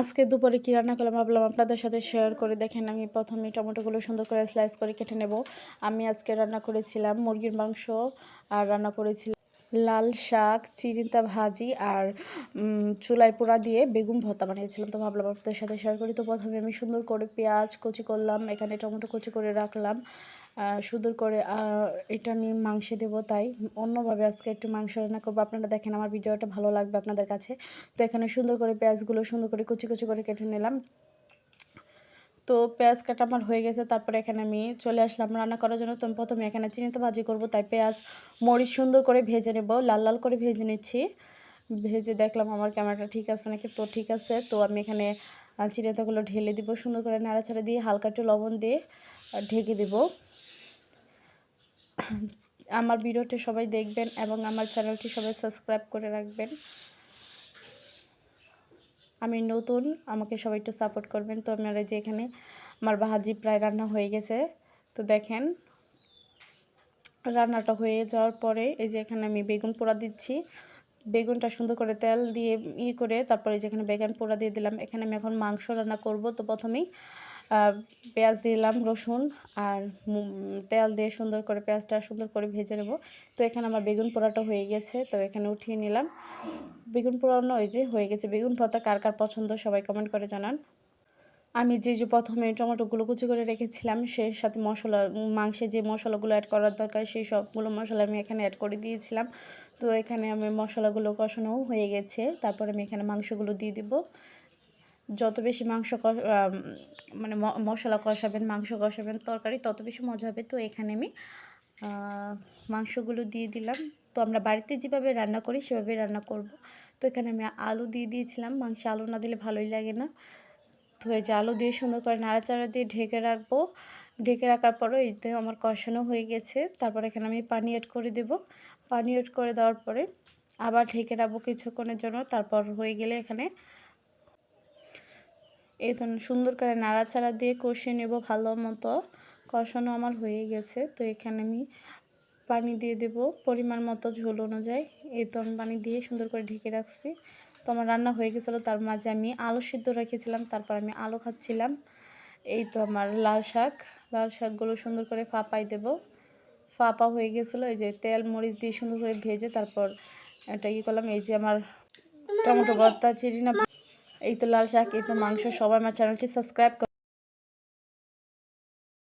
আজকে দুপুরে কী রান্না করলাম ভাবলাম আপনাদের সাথে শেয়ার করে দেখেন, আমি প্রথমে টমেটোগুলো সুন্দর করে স্লাইস করে কেটে নেব। আমি আজকে রান্না করেছিলাম মুরগির মাংস আর রান্না করেছিলাম লাল শাক চিরিতা ভাজি আর চুলায় পোড়া দিয়ে বেগুন ভর্তা বানিয়েছিলাম। তো ভাবলাম আপনাদের সাথে শেয়ার করি। তো প্রথমে আমি সুন্দর করে পেঁয়াজ কুচি করলাম। এখানে টমেটো কুচি করে রাখলাম। সুন্দর করে এটা আমি মাংসে দেবো তাই। অন্যভাবে আজকে একটু মাংস রান্না করব। আপনারা দেখেন আমার ভিডিওটা ভালো লাগবে আপনাদের কাছে। তো এখানে সুন্দর করে পেঁয়াজগুলো সুন্দর করে কুচি কুচি করে কেটে নিলাম। তো পেঁয়াজ কাটা আমার হয়ে গেছে, তারপরে এখানে আমি চলে আসলাম। রান্না করার জন্য তো আমি প্রথমে এখানে চিনিতে ভাজি করব, তাই পেঁয়াজ, মরিচ সুন্দর করে ভেজে নেব। লাল লাল করে ভেজে নিচ্ছি। ভেজে দেখলাম আমার ক্যামেরাটা ঠিক আছে নাকি? তো ঠিক আছে, তো আমি এখানে চিনিতাগুলো ঢেলে দিব, সুন্দর করে নাড়াচাড়া দিয়ে হালকা একটু লবণ দিয়ে ঢেকে দিব। আমার ভিডিওটি সবাই দেখবেন এবং আমার চ্যানেলটি সবাই সাবস্ক্রাইব করে রাখবেন। আমি নতুন, আমাকে সবাই একটু সাপোর্ট করবেন। তো আপনারা যে এখানে আমার ভাজি প্রায় রান্না হয়ে গেছে, তো দেখেন রান্নাটা হয়ে যাওয়ার পরে এই যে এখানে আমি বেগুন পোড়া দিচ্ছি। বেগুনটা সুন্দর করে তেল দিয়ে ই করে তারপরে যেখানে বেগুন পোড়া দিয়ে দিলাম। এখানে আমি এখন মাংস রান্না করব। তো প্রথমেই পেঁয়াজ দিলাম রসুন আর তেল দিয়ে সুন্দর করে পেঁয়াজটা সুন্দর করে ভেজে নেব। তো এখানে আমার বেগুন পোড়াটা হয়ে গেছে, তো এখানে উঠিয়ে নিলাম। বেগুন পোড়ানো ওই যে হয়ে গেছে। বেগুন ভর্তা কার কার পছন্দ সবাই কমেন্ট করে জানান। আমি যে যে প্রথমে টমেটোগুলো কুচি করে রেখেছিলাম, সেই সাথে মশলা, মাংসে যে মশলাগুলো অ্যাড করার দরকার, সেই সবগুলো মশলা আমি এখানে অ্যাড করে দিয়েছিলাম। তো এখানে আমি মশলাগুলো কষানো হয়ে গেছে। তারপর আমি এখানে মাংসগুলো দিয়ে দিব। যত বেশি মাংস মানে মশলা কষাবেন, মাংস কষাবেন, তরকারি, তত বেশি মজা হবে। তো এখানে আমি মাংসগুলো দিয়ে দিলাম। তো আমরা বাড়িতে যেভাবে রান্না করি, সেভাবে রান্না করব। তো এখানে আমি আলু দিয়ে দিয়েছিলাম। মাংসে আলু না দিলে ভালোই লাগে না। তো এই যে আলু দিয়ে সুন্দর করে নাড়াচাড়া দিয়ে ঢেকে রাখব। ঢেকে রাখার পরে এতে আমার কষানো হয়ে গেছে। তারপর এখানে আমি পানি অ্যাড করে দেব। পানি অ্যাড করে দেওয়ার পরে আবার ঢেকে রাখব কিছুক্ষণের জন্য। তারপর হয়ে গেলে এখানে এই তো সুন্দর করে নাড়াচাড়া দিয়ে কষিয়ে নেব ভালো মতো। কষানো আমার হয়ে গেছে, তো এখানে আমি পানি দিয়ে দেব। পরিমাণ মতো ঝোল অনুযায়ী এই তো আমি পানি দিয়ে সুন্দর করে ঢেকে রাখছি। তো আমার রান্না হয়ে গেছিল, তার মাঝে আমি আলু সিদ্ধ রেখেছিলাম, তারপর আমি আলু খাচ্ছিলাম। এই তো আমার লাল শাক, লাল শাকগুলো সুন্দর করে ফাঁপাই দেব। ফাঁপা হয়ে গেছিল, এই যে তেল, মরিচ দিয়ে সুন্দর করে ভেজে তারপর এটা ই করলাম, এই যে আমার টমেটো ভর্তা চিনি না এই তো লাল শাক এই তো মাংস সবাই আমার চ্যানেলটি সাবস্ক্রাইব